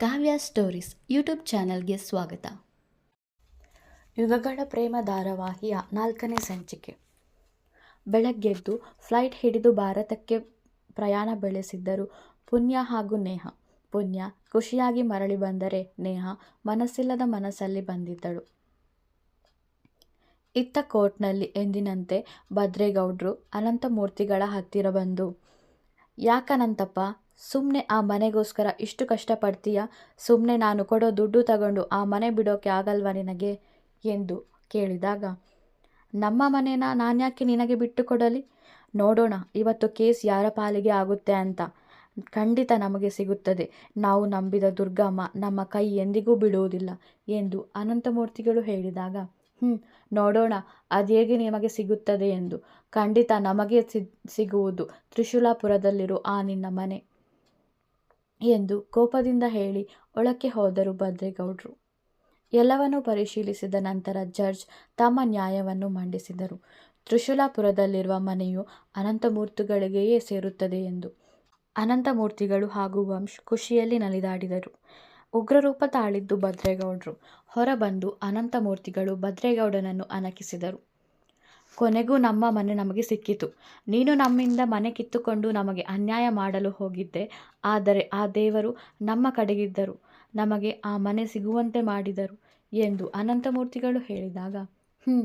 ಕಾವ್ಯ stories YouTube ಚಾನಲ್ಗೆ ಸ್ವಾಗತ. ಯುಗಗಳ ಪ್ರೇಮ ಧಾರಾವಾಹಿಯ ನಾಲ್ಕನೇ ಸಂಚಿಕೆ. ಬೆಳಗ್ಗೆದ್ದು ಫ್ಲೈಟ್ ಹಿಡಿದು ಭಾರತಕ್ಕೆ ಪ್ರಯಾಣ ಬೆಳೆಸಿದ್ದರು ಪುಣ್ಯ ಹಾಗೂ ನೇಹ. ಪುಣ್ಯ, ಖುಷಿಯಾಗಿ ಮರಳಿ ಬಂದರೆ ನೇಹ, ಮನಸ್ಸಿಲ್ಲದ ಮನಸ್ಸಲ್ಲಿ ಬಂದಿದ್ದಳು. ಇತ್ತ ಕೋರ್ಟ್ನಲ್ಲಿ ಎಂದಿನಂತೆ ಭದ್ರೇಗೌಡ್ರು ಅನಂತಮೂರ್ತಿಗಳ ಹತ್ತಿರ ಬಂದು, ಯಾಕನಂತಪ್ಪ ಸುಮ್ಮನೆ ಆ ಮನೆಗೋಸ್ಕರ ಇಷ್ಟು ಕಷ್ಟಪಡ್ತೀಯಾ? ಸುಮ್ಮನೆ ನಾನು ಕೊಡೋ ದುಡ್ಡು ತಗೊಂಡು ಆ ಮನೆ ಬಿಡೋಕೆ ಆಗಲ್ವಾ ನಿನಗೆ? ಎಂದು ಕೇಳಿದಾಗ, ನಮ್ಮ ಮನೇನ ನಾನ್ಯಾಕೆ ನಿನಗೆ ಬಿಟ್ಟು ಕೊಡಲಿ? ನೋಡೋಣ, ಇವತ್ತು ಕೇಸ್ ಯಾರ ಪಾಲಿಗೆ ಆಗುತ್ತೆ ಅಂತ ಖಂಡಿತ ನಮಗೆ ಸಿಗುತ್ತದೆ. ನಾವು ನಂಬಿದ ದುರ್ಗಮ್ಮ ನಮ್ಮ ಕೈ ಎಂದಿಗೂ ಬಿಡುವುದಿಲ್ಲ ಎಂದು ಅನಂತಮೂರ್ತಿಗಳು ಹೇಳಿದಾಗ ಹ್ಞೂ ನೋಡೋಣ, ಅದು ಹೇಗೆ ನಿಮಗೆ ಸಿಗುತ್ತದೆ ಎಂದು. ಖಂಡಿತ ನಮಗೆ ಸಿಗುವುದು ತ್ರಿಶೂಲಾಪುರದಲ್ಲಿರೋ ಆ ನಿನ್ನ ಮನೆ. ಎಂದು ಕೋಪದಿಂದ ಹೇಳಿ ಒಳಕ್ಕೆ ಹೋದರು ಭದ್ರೇಗೌಡರು. ಎಲ್ಲವನ್ನೂ ಪರಿಶೀಲಿಸಿದ ನಂತರ ಜಡ್ಜ್ ತಮ್ಮ ನ್ಯಾಯವನ್ನು ಮಂಡಿಸಿದರು. ತ್ರಿಶೂಲಾಪುರದಲ್ಲಿರುವ ಮನೆಯು ಅನಂತಮೂರ್ತಿಗಳಿಗೆಯೇ ಸೇರುತ್ತದೆ ಎಂದು ಅನಂತಮೂರ್ತಿಗಳು ಹಾಗೂ ವಂಶ್ ಖುಷಿಯಲ್ಲಿ ನಲಿದಾಡಿದರು. ಉಗ್ರರೂಪ ತಾಳಿದ್ದು ಭದ್ರೇಗೌಡರು. ಹೊರಬಂದು ಅನಂತಮೂರ್ತಿಗಳು ಭದ್ರೇಗೌಡನನ್ನು ಅಣಕಿಸಿದರು. ಕೊನೆಗೂ ನಮ್ಮ ಮನೆ ನಮಗೆ ಸಿಕ್ಕಿತು. ನೀನು ನಮ್ಮಿಂದ ಮನೆ ಕಿತ್ತುಕೊಂಡು ನಮಗೆ ಅನ್ಯಾಯ ಮಾಡಲು ಹೋಗಿದ್ದೆ. ಆದರೆ ಆ ದೇವರು ನಮ್ಮ ಕಡೆಗಿದ್ದರು. ನಮಗೆ ಆ ಮನೆ ಸಿಗುವಂತೆ ಮಾಡಿದರು ಎಂದು ಅನಂತಮೂರ್ತಿಗಳು ಹೇಳಿದಾಗ ಹ್ಞೂ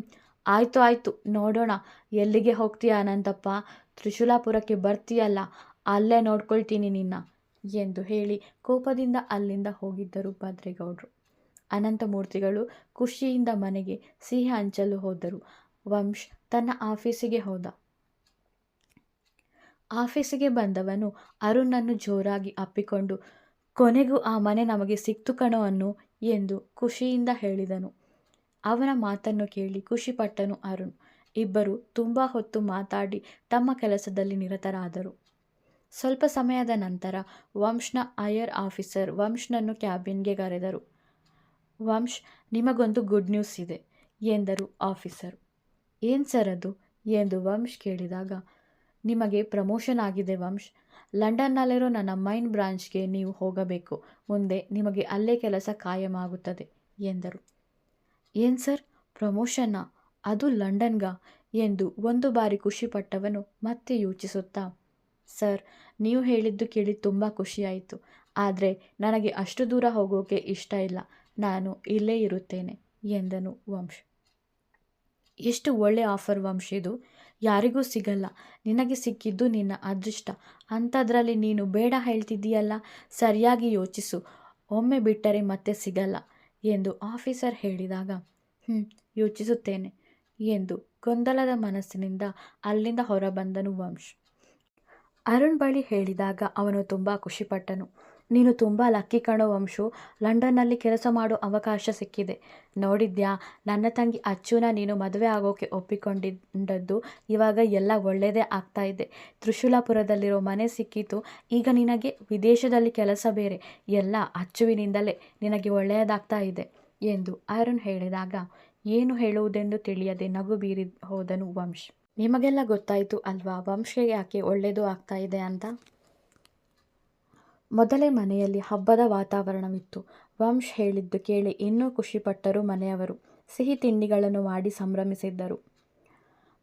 ಆಯಿತು ಆಯಿತು, ನೋಡೋಣ. ಎಲ್ಲಿಗೆ ಹೋಗ್ತೀಯ ಅನಂತಪ್ಪ? ತ್ರಿಶೂಲಾಪುರಕ್ಕೆ ಬರ್ತೀಯಲ್ಲ, ಅಲ್ಲೇ ನೋಡ್ಕೊಳ್ತೀನಿ ನಿನ್ನ ಎಂದು ಹೇಳಿ ಕೋಪದಿಂದ ಅಲ್ಲಿಂದ ಹೋಗಿದ್ದರು ಭದ್ರೇಗೌಡರು. ಅನಂತಮೂರ್ತಿಗಳು ಖುಷಿಯಿಂದ ಮನೆಗೆ ಸಿಹಿ ಹಂಚಲು ಹೋದರು. ವಂಶ್ ತನ್ನ ಆಫೀಸಿಗೆ ಹೋದ. ಆಫೀಸಿಗೆ ಬಂದವನು ಅರುಣನ್ನು ಜೋರಾಗಿ ಅಪ್ಪಿಕೊಂಡು, ಕೊನೆಗೂ ಆ ಮನೆ ನಮಗೆ ಸಿಕ್ತು ಕಣೋ ಅನ್ನು ಎಂದು ಖುಷಿಯಿಂದ ಹೇಳಿದನು. ಅವನ ಮಾತನ್ನು ಕೇಳಿ ಖುಷಿಪಟ್ಟನು ಅರುಣ್. ಇಬ್ಬರು ತುಂಬ ಹೊತ್ತು ಮಾತಾಡಿ ತಮ್ಮ ಕೆಲಸದಲ್ಲಿ ನಿರತರಾದರು. ಸ್ವಲ್ಪ ಸಮಯದ ನಂತರ ವಂಶ್ನ ಐಯರ್ ಆಫೀಸರ್ ವಂಶ್ನನ್ನು ಕ್ಯಾಬಿನ್ಗೆ ಕರೆದರು. ವಂಶ್, ನಿಮಗೊಂದು ಗುಡ್ ನ್ಯೂಸ್ ಇದೆ, ಎಂದರು ಆಫೀಸರ್. ಏನು ಸರ್ ಅದು? ಎಂದು ವಂಶ್ ಕೇಳಿದಾಗ, ನಿಮಗೆ ಪ್ರಮೋಷನ್ ಆಗಿದೆ ವಂಶ್. ಲಂಡನ್ನಲ್ಲಿರೋ ನನ್ನ ಮೈನ್ ಬ್ರಾಂಚ್ಗೆ ನೀವು ಹೋಗಬೇಕು. ಮುಂದೆ ನಿಮಗೆ ಅಲ್ಲೇ ಕೆಲಸ ಕಾಯಮಾಗುತ್ತದೆ, ಎಂದರು. ಏನು ಸರ್? ಪ್ರಮೋಷನ್ನ? ಅದು ಲಂಡನ್ಗ? ಎಂದು ಒಂದು ಬಾರಿ ಖುಷಿಪಟ್ಟವನು ಮತ್ತೆ ಯೋಚಿಸುತ್ತಾ, ಸರ್, ನೀವು ಹೇಳಿದ್ದು ಕೇಳಿ ತುಂಬ ಖುಷಿಯಾಯಿತು. ಆದರೆ ನನಗೆ ಅಷ್ಟು ದೂರ ಹೋಗೋಕೆ ಇಷ್ಟ ಇಲ್ಲ. ನಾನು ಇಲ್ಲೇ ಇರುತ್ತೇನೆ, ಎಂದನು ವಂಶ್. ಎಷ್ಟು ಒಳ್ಳೆ ಆಫರ್ ವಂಶ ಇದು. ಯಾರಿಗೂ ಸಿಗಲ್ಲ. ನಿನಗೆ ಸಿಕ್ಕಿದ್ದು ನಿನ್ನ ಅದೃಷ್ಟ. ಅಂಥದ್ರಲ್ಲಿ ನೀನು ಬೇಡ ಹೇಳ್ತಿದ್ದೀಯಲ್ಲ. ಸರಿಯಾಗಿ ಯೋಚಿಸು. ಒಮ್ಮೆ ಬಿಟ್ಟರೆ ಮತ್ತೆ ಸಿಗಲ್ಲ ಎಂದು ಆಫೀಸರ್ ಹೇಳಿದಾಗ ಹ್ಞೂ ಯೋಚಿಸುತ್ತೇನೆ ಎಂದು ಗೊಂದಲದ ಮನಸ್ಸಿನಿಂದ ಅಲ್ಲಿಂದ ಹೊರಬಂದನು ವಂಶ್. ಅರುಣ್ ಬಳಿ ಹೇಳಿದಾಗ ಅವನು ತುಂಬ ಖುಷಿಪಟ್ಟನು. ನೀನು ತುಂಬ ಲಕ್ಕಿ ಕಣೋ ವಂಶು. ಲಂಡನ್ನಲ್ಲಿ ಕೆಲಸ ಮಾಡೋ ಅವಕಾಶ ಸಿಕ್ಕಿದೆ. ನೋಡಿದ್ಯಾ? ನನ್ನ ತಂಗಿ ಅಚ್ಚುನ ನೀನು ಮದುವೆ ಆಗೋಕೆ ಒಪ್ಪಿಕೊಂಡಿದ್ದದ್ದು ಇವಾಗ ಎಲ್ಲ ಒಳ್ಳೆಯದೇ ಆಗ್ತಾ ಇದೆ. ತ್ರಿಶೂಲಾಪುರದಲ್ಲಿರೋ ಮನೆ ಸಿಕ್ಕಿತು. ಈಗ ನಿನಗೆ ವಿದೇಶದಲ್ಲಿ ಕೆಲಸ ಬೇರೆ. ಎಲ್ಲ ಅಚ್ಚುವಿನಿಂದಲೇ ನಿನಗೆ ಒಳ್ಳೆಯದಾಗ್ತಾ ಇದೆ ಎಂದು ಅರುಣ್ ಹೇಳಿದಾಗ, ಏನು ಹೇಳುವುದೆಂದು ತಿಳಿಯದೆ ನಗು ಬೀರಿ ಹೋದನು ವಂಶ್. ನಿಮಗೆಲ್ಲ ಗೊತ್ತಾಯಿತು ಅಲ್ವಾ? ವಂಶ್ಗೆ ಯಾಕೆ ಒಳ್ಳೆಯದು ಆಗ್ತಾ ಇದೆ ಅಂತ? ಮೊದಲೇ ಮನೆಯಲ್ಲಿ ಹಬ್ಬದ ವಾತಾವರಣವಿತ್ತು. ವಂಶ್ ಹೇಳಿದ್ದು ಕೇಳಿ ಇನ್ನೂ ಖುಷಿಪಟ್ಟರು ಮನೆಯವರು. ಸಿಹಿ ತಿಂಡಿಗಳನ್ನು ಮಾಡಿ ಸಂಭ್ರಮಿಸಿದ್ದರು.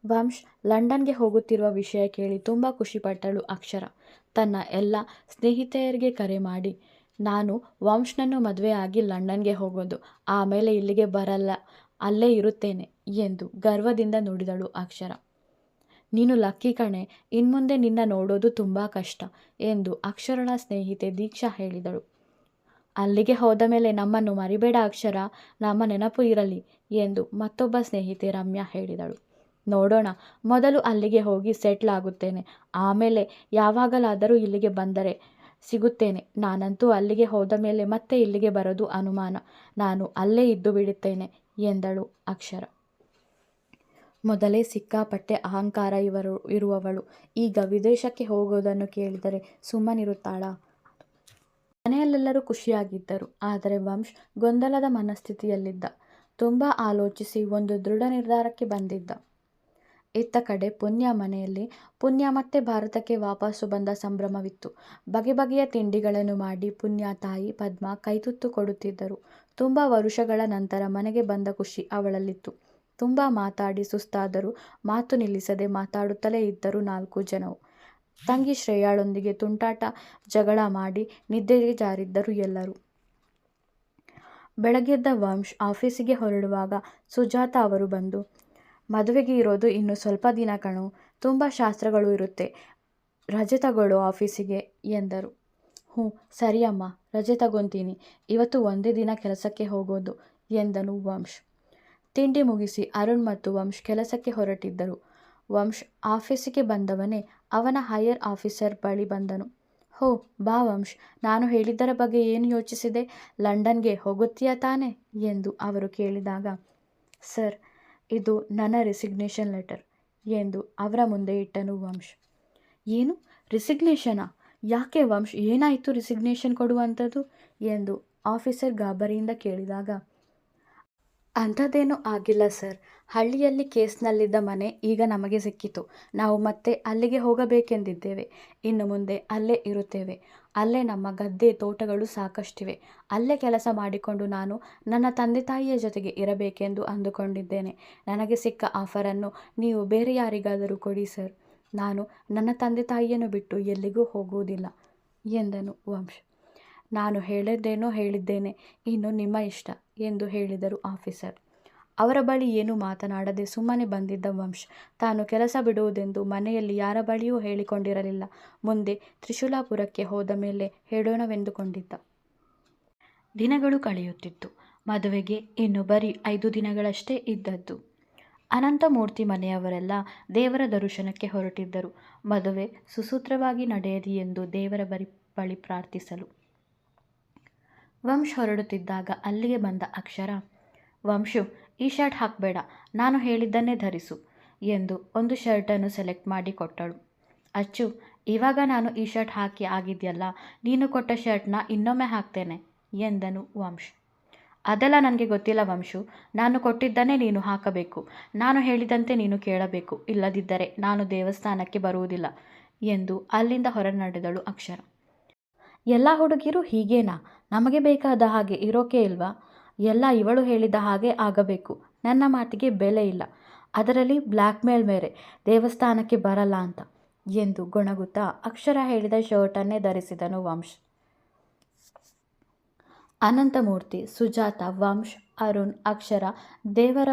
ವಂಶ್ ಲಂಡನ್ಗೆ ಹೋಗುತ್ತಿರುವ ವಿಷಯ ಕೇಳಿ ತುಂಬ ಖುಷಿಪಟ್ಟಳು ಅಕ್ಷರ. ತನ್ನ ಎಲ್ಲ ಸ್ನೇಹಿತೆಯರಿಗೆ ಕರೆ ಮಾಡಿ, ನಾನು ವಂಶ್ನನ್ನು ಮದುವೆಯಾಗಿ ಲಂಡನ್ಗೆ ಹೋಗೋದು. ಆಮೇಲೆ ಇಲ್ಲಿಗೆ ಬರಲ್ಲ. ಅಲ್ಲೇ ಇರುತ್ತೇನೆ ಎಂದು ಗರ್ವದಿಂದ ನುಡಿದಳು ಅಕ್ಷರ. ನೀನು ಲಕ್ಕಿ ಕಣೆ, ಇನ್ಮುಂದೆ ನಿನ್ನ ನೋಡೋದು ತುಂಬ ಕಷ್ಟ ಎಂದು ಅಕ್ಷರಳ ಸ್ನೇಹಿತೆ ದೀಕ್ಷಾ ಹೇಳಿದಳು. ಅಲ್ಲಿಗೆ ಹೋದ ಮೇಲೆ ನಮ್ಮನ್ನು ಮರಿಬೇಡ ಅಕ್ಷರ, ನಮ್ಮ ನೆನಪು ಇರಲಿ ಎಂದು ಮತ್ತೊಬ್ಬ ಸ್ನೇಹಿತೆ ರಮ್ಯಾ ಹೇಳಿದಳು. ನೋಡೋಣ, ಮೊದಲು ಅಲ್ಲಿಗೆ ಹೋಗಿ ಸೆಟ್ಲ್ ಆಗುತ್ತೇನೆ. ಆಮೇಲೆ ಯಾವಾಗಲಾದರೂ ಇಲ್ಲಿಗೆ ಬಂದರೆ ಸಿಗುತ್ತೇನೆ. ನಾನಂತೂ ಅಲ್ಲಿಗೆ ಹೋದ ಮೇಲೆ ಮತ್ತೆ ಇಲ್ಲಿಗೆ ಬರೋದು ಅನುಮಾನ. ನಾನು ಅಲ್ಲೇ ಇದ್ದು ಬಿಡುತ್ತೇನೆ ಎಂದಳು ಅಕ್ಷರ. ಮೊದಲೇ ಸಿಕ್ಕಾಪಟ್ಟೆ ಅಹಂಕಾರ ಇವರು, ಇರುವವಳು ಈಗ ವಿದೇಶಕ್ಕೆ ಹೋಗೋದನ್ನು ಕೇಳಿದರೆ ಸುಮ್ಮನಿರುತ್ತಾಳ ಮನೆಯಲ್ಲೆಲ್ಲರೂ ಖುಷಿಯಾಗಿದ್ದರು ಆದರೆ ವಂಶ್ ಗೊಂದಲದ ಮನಸ್ಥಿತಿಯಲ್ಲಿದ್ದ ತುಂಬ ಆಲೋಚಿಸಿ ಒಂದು ದೃಢ ನಿರ್ಧಾರಕ್ಕೆ ಬಂದಿದ್ದ ಇತ್ತ ಕಡೆ ಪುಣ್ಯ ಮನೆಯಲ್ಲಿ, ಪುಣ್ಯ ಮತ್ತೆ ಭಾರತಕ್ಕೆ ವಾಪಸ್ಸು ಬಂದ ಸಂಭ್ರಮವಿತ್ತು. ಬಗೆ ಬಗೆಯ ತಿಂಡಿಗಳನ್ನು ಮಾಡಿ ಪುಣ್ಯ ತಾಯಿ ಪದ್ಮ ಕೈತುತ್ತು ಕೊಡುತ್ತಿದ್ದರು. ತುಂಬಾ ವರುಷಗಳ ನಂತರ ಮನೆಗೆ ಬಂದ ಖುಷಿ ಅವಳಲ್ಲಿತ್ತು. ತುಂಬಾ ಮಾತಾಡಿ ಸುಸ್ತಾದರೂ ಮಾತು ನಿಲ್ಲಿಸದೆ ಮಾತಾಡುತ್ತಲೇ ಇದ್ದರು ನಾಲ್ಕು ಜನವು ತಂಗಿ ಶ್ರೇಯಾಳೊಂದಿಗೆ ತುಂಟಾಟ ಜಗಳ ಮಾಡಿ ನಿದ್ದೆಗೆ ಜಾರಿದ್ದರು ಎಲ್ಲರೂ. ಬೆಳಗ್ಗೆದ್ದ ವಂಶ್ ಆಫೀಸಿಗೆ ಹೊರಡುವಾಗ ಸುಜಾತ ಅವರು ಬಂದು, ಮದುವೆಗೆ ಇರೋದು ಇನ್ನು ಸ್ವಲ್ಪ ದಿನ ಕಣು ತುಂಬ ಶಾಸ್ತ್ರಗಳು ಇರುತ್ತೆ, ರಜೆ ತಗೊಳ್ಳೋ ಆಫೀಸಿಗೆ ಎಂದರು. ಹ್ಞೂ ಸರಿಯಮ್ಮ ರಜೆ ತಗೊತೀನಿ ಇವತ್ತು ಒಂದೇ ದಿನ ಕೆಲಸಕ್ಕೆ ಹೋಗೋದು ಎಂದನು ವಂಶ್. ತಿಂಡಿ ಮುಗಿಸಿ ಅರುಣ್ ಮತ್ತು ವಂಶ್ ಕೆಲಸಕ್ಕೆ ಹೊರಟಿದ್ದರು. ವಂಶ್ ಆಫೀಸಿಗೆ ಬಂದವನೇ ಅವನ ಹೈಯರ್ ಆಫೀಸರ್ ಬಳಿ ಬಂದನು. ಹೋ ಬಾ ವಂಶ್, ನಾನು ಹೇಳಿದ್ದರ ಬಗ್ಗೆ ಏನು ಯೋಚಿಸಿದೆ, ಲಂಡನ್ಗೆ ಹೋಗುತ್ತೀಯಾ ತಾನೆ ಎಂದು ಅವರು ಕೇಳಿದಾಗ, ಸರ್, ಇದು ನನ್ನ ರೆಸಿಗ್ನೇಷನ್ ಲೆಟರ್ ಎಂದು ಅವರ ಮುಂದೆ ಇಟ್ಟನು ವಂಶ್. ಏನು ರಿಸಿಗ್ನೇಷನಾ, ಯಾಕೆ ವಂಶ್ ಏನಾಯಿತು ರಿಸಿಗ್ನೇಷನ್ ಕೊಡುವಂಥದ್ದು ಎಂದು ಆಫೀಸರ್ ಗಾಬರಿಯಿಂದ ಕೇಳಿದಾಗ, ಅಂಥದ್ದೇನೂ ಆಗಿಲ್ಲ ಸರ್, ಹಳ್ಳಿಯಲ್ಲಿ ಕೇಸ್ನಲ್ಲಿದ್ದ ಮನೆ ಈಗ ನಮಗೆ ಸಿಕ್ಕಿತು. ನಾವು ಮತ್ತೆ ಅಲ್ಲಿಗೆ ಹೋಗಬೇಕೆಂದಿದ್ದೇವೆ. ಇನ್ನು ಮುಂದೆ ಅಲ್ಲೇ ಇರುತ್ತೇವೆ. ಅಲ್ಲೇ ನಮ್ಮ ಗದ್ದೆ ತೋಟಗಳು ಸಾಕಷ್ಟಿವೆ. ಅಲ್ಲೇ ಕೆಲಸ ಮಾಡಿಕೊಂಡು ನಾನು ನನ್ನ ತಂದೆ ತಾಯಿಯ ಜೊತೆಗೆ ಇರಬೇಕೆಂದು ಅಂದುಕೊಂಡಿದ್ದೇನೆ. ನನಗೆ ಸಿಕ್ಕ ಆಫರನ್ನು ನೀವು ಬೇರೆ ಯಾರಿಗಾದರೂ ಕೊಡಿ ಸರ್, ನಾನು ನನ್ನ ತಂದೆ ತಾಯಿಯನ್ನು ಬಿಟ್ಟು ಎಲ್ಲಿಗೂ ಹೋಗುವುದಿಲ್ಲ ಎಂದನು ವಂಶ್. ನಾನು ಹೇಳಿದ್ದೇನೋ ಹೇಳಿದ್ದೇನೆ, ಇನ್ನು ನಿಮ್ಮ ಇಷ್ಟ ಎಂದು ಹೇಳಿದರು ಆಫೀಸರ್. ಅವರ ಬಳಿ ಏನೂ ಮಾತನಾಡದೆ ಸುಮ್ಮನೆ ಬಂದಿದ್ದ ವಂಶ್ ತಾನು ಕೆಲಸ ಬಿಡುವುದೆಂದು ಮನೆಯಲ್ಲಿ ಯಾರ ಬಳಿಯೂ ಹೇಳಿಕೊಂಡಿರಲಿಲ್ಲ. ಮುಂದೆ ತ್ರಿಶೂಲಾಪುರಕ್ಕೆ ಹೋದ ಮೇಲೆ ಹೇಳೋಣವೆಂದುಕೊಂಡಿದ್ದ. ದಿನಗಳು ಕಳೆಯುತ್ತಿತ್ತು. ಮದುವೆಗೆ ಇನ್ನು ಬರೀ ಐದು ದಿನಗಳಷ್ಟೇ ಇದ್ದದ್ದು. ಅನಂತಮೂರ್ತಿ ಮನೆಯವರೆಲ್ಲ ದೇವರ ದರ್ಶನಕ್ಕೆ ಹೊರಟಿದ್ದರು. ಮದುವೆ ಸುಸೂತ್ರವಾಗಿ ನಡೆಯಲಿ ಎಂದು ದೇವರ ಬರಿ ಬಳಿ ಪ್ರಾರ್ಥಿಸಲು. ವಂಶ್ ಹೊರಡುತ್ತಿದ್ದಾಗ ಅಲ್ಲಿಗೆ ಬಂದ ಅಕ್ಷರ, ವಂಶು, ಈ ಶರ್ಟ್ ಹಾಕಬೇಡ ನಾನು ಹೇಳಿದ್ದನ್ನೇ ಧರಿಸು ಎಂದು ಒಂದು ಶರ್ಟನ್ನು ಸೆಲೆಕ್ಟ್ ಮಾಡಿ ಕೊಟ್ಟಳು. ಅಚ್ಚು, ಇವಾಗ ನಾನು ಈ ಶರ್ಟ್ ಹಾಕಿ ಆಗಿದೆಯಲ್ಲ ನೀನು ಕೊಟ್ಟ ಶರ್ಟ್ನ ಇನ್ನೊಮ್ಮೆ ಹಾಕ್ತೇನೆ ಎಂದನು ವಂಶ್. ಅದೆಲ್ಲ ನನಗೆ ಗೊತ್ತಿಲ್ಲ ವಂಶು, ನಾನು ಕೊಟ್ಟಿದ್ದನ್ನೇ ನೀನು ಹಾಕಬೇಕು, ನಾನು ಹೇಳಿದಂತೆ ನೀನು ಕೇಳಬೇಕು, ಇಲ್ಲದಿದ್ದರೆ ನಾನು ದೇವಸ್ಥಾನಕ್ಕೆ ಬರುವುದಿಲ್ಲ ಎಂದು ಅಲ್ಲಿಂದ ಹೊರ ನಡೆದಳು ಅಕ್ಷರ. ಎಲ್ಲ ಹುಡುಗಿರು ಹೀಗೇನಾ, ನಮಗೆ ಬೇಕಾದ ಹಾಗೆ ಇರೋಕೆ ಇಲ್ವಾ, ಎಲ್ಲ ಇವಳು ಹೇಳಿದ ಹಾಗೆ ಆಗಬೇಕು, ನನ್ನ ಮಾತಿಗೆ ಬೆಲೆ ಇಲ್ಲ, ಅದರಲ್ಲಿ ಬ್ಲ್ಯಾಕ್ ಮೇಲ್ ದೇವಸ್ಥಾನಕ್ಕೆ ಬರಲ್ಲ ಅಂತ ಎಂದು ಗೊಣಗುತ್ತಾ ಅಕ್ಷರ ಹೇಳಿದ ಶರ್ಟನ್ನೇ ಧರಿಸಿದನು ವಂಶ್. ಅನಂತಮೂರ್ತಿ, ಸುಜಾತ, ವಂಶ್, ಅರುಣ್, ಅಕ್ಷರ ದೇವರ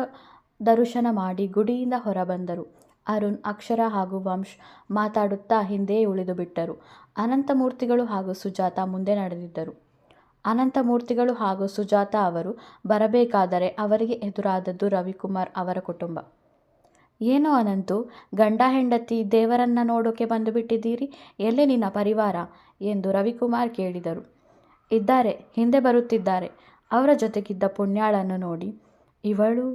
ದರ್ಶನ ಮಾಡಿ ಗುಡಿಯಿಂದ ಹೊರಬಂದರು. ಅರುಣ್, ಅಕ್ಷರ ಹಾಗೂ ವಂಶ್ ಮಾತಾಡುತ್ತಾ ಹಿಂದೆಯೇ ಉಳಿದುಬಿಟ್ಟರು. ಅನಂತಮೂರ್ತಿಗಳು ಹಾಗೂ ಸುಜಾತ ಮುಂದೆ ನಡೆದಿದ್ದರು. ಅನಂತಮೂರ್ತಿಗಳು ಹಾಗೂ ಸುಜಾತ ಅವರು ಬರಬೇಕಾದರೆ ಅವರಿಗೆ ಎದುರಾದದ್ದು ರವಿಕುಮಾರ್ ಅವರ ಕುಟುಂಬ. ಏನೋ ಅನಂತು, ಗಂಡ ಹೆಂಡತಿ ದೇವರನ್ನ ನೋಡೋಕೆ ಬಂದುಬಿಟ್ಟಿದ್ದೀರಿ, ಎಲ್ಲಿ ನಿನ್ನ ಪರಿವಾರ ಎಂದು ರವಿಕುಮಾರ್ ಕೇಳಿದರು. ಇದ್ದಾರೆ, ಹಿಂದೆ ಬರುತ್ತಿದ್ದಾರೆ. ಅವರ ಜೊತೆಗಿದ್ದ ಪುಣ್ಯಾಳನ್ನು ನೋಡಿ, ಇವಳು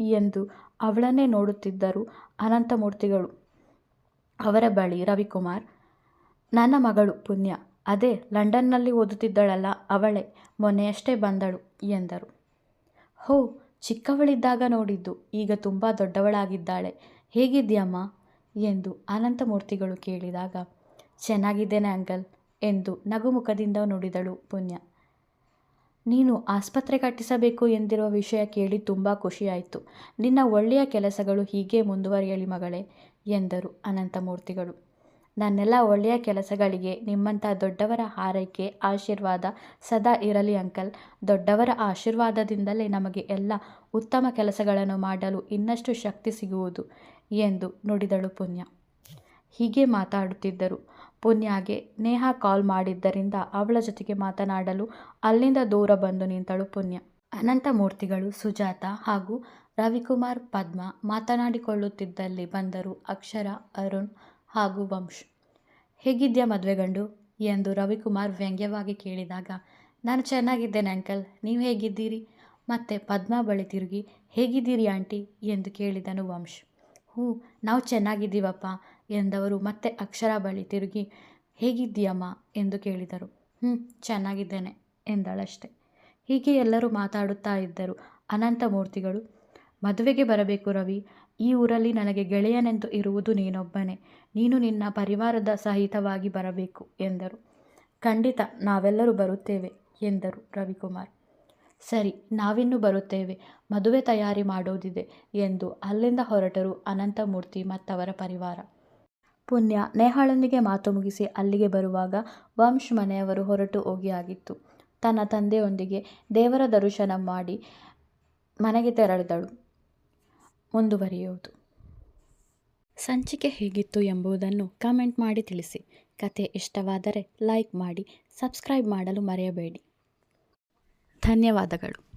ಎಂದು ಅವಳನ್ನೇ ನೋಡುತ್ತಿದ್ದರು ಅನಂತಮೂರ್ತಿಗಳು. ಅವರ ಬಳಿ ರವಿಕುಮಾರ್, ನನ್ನ ಮಗಳು ಪುಣ್ಯ, ಅದೇ ಲಂಡನ್ನಲ್ಲಿ ಓದುತ್ತಿದ್ದಳಲ್ಲ ಅವಳೇ, ಮೊನ್ನೆಯಷ್ಟೇ ಬಂದಳು ಎಂದರು. ಹೋ, ಚಿಕ್ಕವಳಿದ್ದಾಗ ನೋಡಿದ್ದು, ಈಗ ತುಂಬ ದೊಡ್ಡವಳಾಗಿದ್ದಾಳೆ, ಹೇಗಿದ್ಯಮ್ಮ ಎಂದು ಅನಂತಮೂರ್ತಿಗಳು ಕೇಳಿದಾಗ, ಚೆನ್ನಾಗಿದ್ದೇನೆ ಅಂಕಲ್ ಎಂದು ನಗುಮುಖದಿಂದ ನುಡಿದಳು ಪುಣ್ಯ. ನೀನು ಆಸ್ಪತ್ರೆ ಕಟ್ಟಿಸಬೇಕು ಎಂದಿರುವ ವಿಷಯ ಕೇಳಿ ತುಂಬ ಖುಷಿಯಾಯಿತು ನಿನ್ನ ಒಳ್ಳೆಯ ಕೆಲಸಗಳು ಹೀಗೆ ಮುಂದುವರಿಯಲಿ ಮಗಳೇ ಎಂದರು ಅನಂತಮೂರ್ತಿಗಳು. ನನ್ನೆಲ್ಲ ಒಳ್ಳೆಯ ಕೆಲಸಗಳಿಗೆ ನಿಮ್ಮಂಥ ದೊಡ್ಡವರ ಹಾರೈಕೆ, ಆಶೀರ್ವಾದ ಸದಾ ಇರಲಿ ಅಂಕಲ್, ದೊಡ್ಡವರ ಆಶೀರ್ವಾದದಿಂದಲೇ ನಮಗೆ ಎಲ್ಲ ಉತ್ತಮ ಕೆಲಸಗಳನ್ನು ಮಾಡಲು ಇನ್ನಷ್ಟು ಶಕ್ತಿ ಸಿಗುವುದು ಎಂದು ನುಡಿದಳು ಪುಣ್ಯ. ಹೀಗೆ ಮಾತಾಡುತ್ತಿದ್ದರು. ಪುಣ್ಯಗೆ ನೇಹಾ ಕಾಲ್ ಮಾಡಿದ್ದರಿಂದ ಅವಳ ಜೊತೆಗೆ ಮಾತನಾಡಲು ಅಲ್ಲಿಂದ ದೂರ ಬಂದು ನಿಂತಳು ಪುಣ್ಯ. ಅನಂತಮೂರ್ತಿಗಳು, ಸುಜಾತ ಹಾಗೂ ರವಿಕುಮಾರ್, ಪದ್ಮ ಮಾತನಾಡಿಕೊಳ್ಳುತ್ತಿದ್ದಲ್ಲಿ ಬಂದರು ಅಕ್ಷರ, ಅರುಣ್ ಹಾಗೂ ವಂಶ್. ಹೇಗಿದ್ಯಾ ಮದುವೆ ಗಂಡು ಎಂದು ರವಿಕುಮಾರ್ ವ್ಯಂಗ್ಯವಾಗಿ ಕೇಳಿದಾಗ, ನಾನು ಚೆನ್ನಾಗಿದ್ದೇನೆ ಅಂಕಲ್, ನೀವು ಹೇಗಿದ್ದೀರಿ ಮತ್ತೆ ಪದ್ಮ ಬಳಿ ತಿರುಗಿ, ಹೇಗಿದ್ದೀರಿ ಆಂಟಿ ಎಂದು ಕೇಳಿದನು ವಂಶ್. ಹ್ಞೂ ನಾವು ಚೆನ್ನಾಗಿದ್ದೀವಪ್ಪ ಎಂದವರು ಮತ್ತೆ ಅಕ್ಷರ ಬಳಿ ತಿರುಗಿ, ಹೇಗಿದ್ದೀಯಮ್ಮ ಎಂದು ಕೇಳಿದರು. ಹ್ಞೂ ಚೆನ್ನಾಗಿದ್ದೇನೆ ಎಂದಳಷ್ಟೆ. ಹೀಗೆ ಎಲ್ಲರೂ ಮಾತಾಡುತ್ತಾ ಇದ್ದರು. ಅನಂತಮೂರ್ತಿಗಳು, ಮದುವೆಗೆ ಬರಬೇಕು ರವಿ, ಈ ಊರಲ್ಲಿ ನನಗೆ ಗೆಳೆಯನೆಂದು ಇರುವುದು ನೀನೊಬ್ಬನೇ. ನೀನು ನಿನ್ನ ಪರಿವಾರದ ಸಹಿತವಾಗಿ ಬರಬೇಕು, ಎಂದರು. ಖಂಡಿತ, ನಾವೆಲ್ಲರೂ ಬರುತ್ತೇವೆ, ಎಂದರು ರವಿಕುಮಾರ್. ಸರಿ, ನಾವಿನ್ನು ಬರುತ್ತೇವೆ, ಮದುವೆ ತಯಾರಿ ಮಾಡೋದಿದೆ, ಎಂದು ಅಲ್ಲಿಂದ ಹೊರಟರು ಅನಂತಮೂರ್ತಿ ಮತ್ತವರ ಪರಿವಾರ. ಪುಣ್ಯ ನೇಹಾಳೊಂದಿಗೆ ಮಾತು ಮುಗಿಸಿ ಅಲ್ಲಿಗೆ ಬರುವಾಗ ವಂಶ್ ಮನೆಯವರು ಹೊರಟು ಹೋಗಿ ಆಗಿತ್ತು ತನ್ನ ತಂದೆಯೊಂದಿಗೆ ದೇವರ ದರ್ಶನ ಮಾಡಿ ಮನೆಗೆ ತೆರಳಿದಳು. ಮುಂದುವರಿಯುವುದು. ಸಂಚಿಕೆ ಹೇಗಿತ್ತು ಎಂಬುದನ್ನು ಕಮೆಂಟ್ ಮಾಡಿ ತಿಳಿಸಿ. ಕತೆ ಇಷ್ಟವಾದರೆ ಲೈಕ್ ಮಾಡಿ, ಸಬ್ಸ್ಕ್ರೈಬ್ ಮಾಡಲು ಮರೆಯಬೇಡಿ. ಧನ್ಯವಾದಗಳು.